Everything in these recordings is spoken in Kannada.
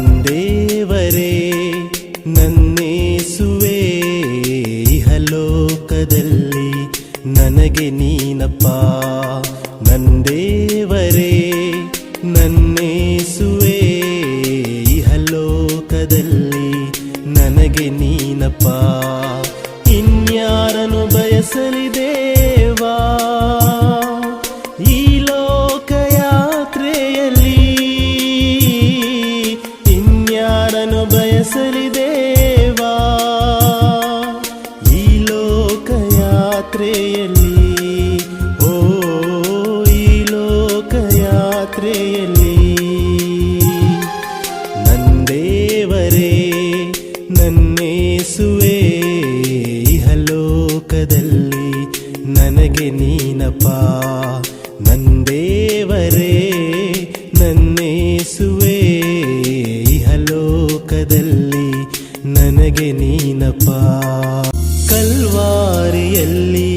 ನಂದೇವರೇ ನನ್ನೇಸುವೆ ಇಹಲೋಕದಲ್ಲಿ ನನಗೆ ನೀನಪ್ಪ. ನಂದೇವರೇ ನನ್ನೇಸುವೆ ಇಹಲೋಕದಲ್ಲಿ ನನಗೆ ನೀನಪ್ಪ. ಸೇವೆಯಲ್ಲಿ ನಂದೇವರೇ ನನ್ನೇಸುವೆ ಇಹಲೋಕದಲ್ಲಿ ನನಗೆ ನೀನಪ್ಪ. ನಂದೇವರೇ ನನ್ನೇಸುವೆ ಇಹಲೋಕದಲ್ಲಿ ನನಗೆ ನೀನಪ್ಪ. ಕಲ್ವಾರಿಯಲ್ಲಿ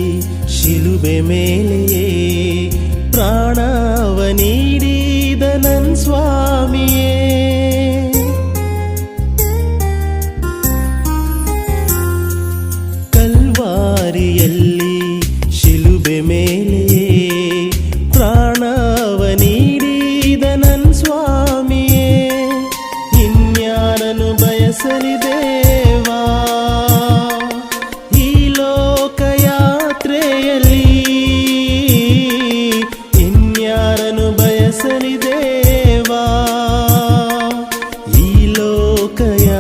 ಶಿಲುಬೆ ಮೇಲೆ దసరి దేವಾ ಈ ಲೋಕಯಾತ್ರೆಯಲ್ಲಿ ಇನ್ಯಾರನು ಬಯಸಲಿ ದೇವಾ ಈ ಲೋಕಯಾತ್ರೆಯಲ್ಲಿ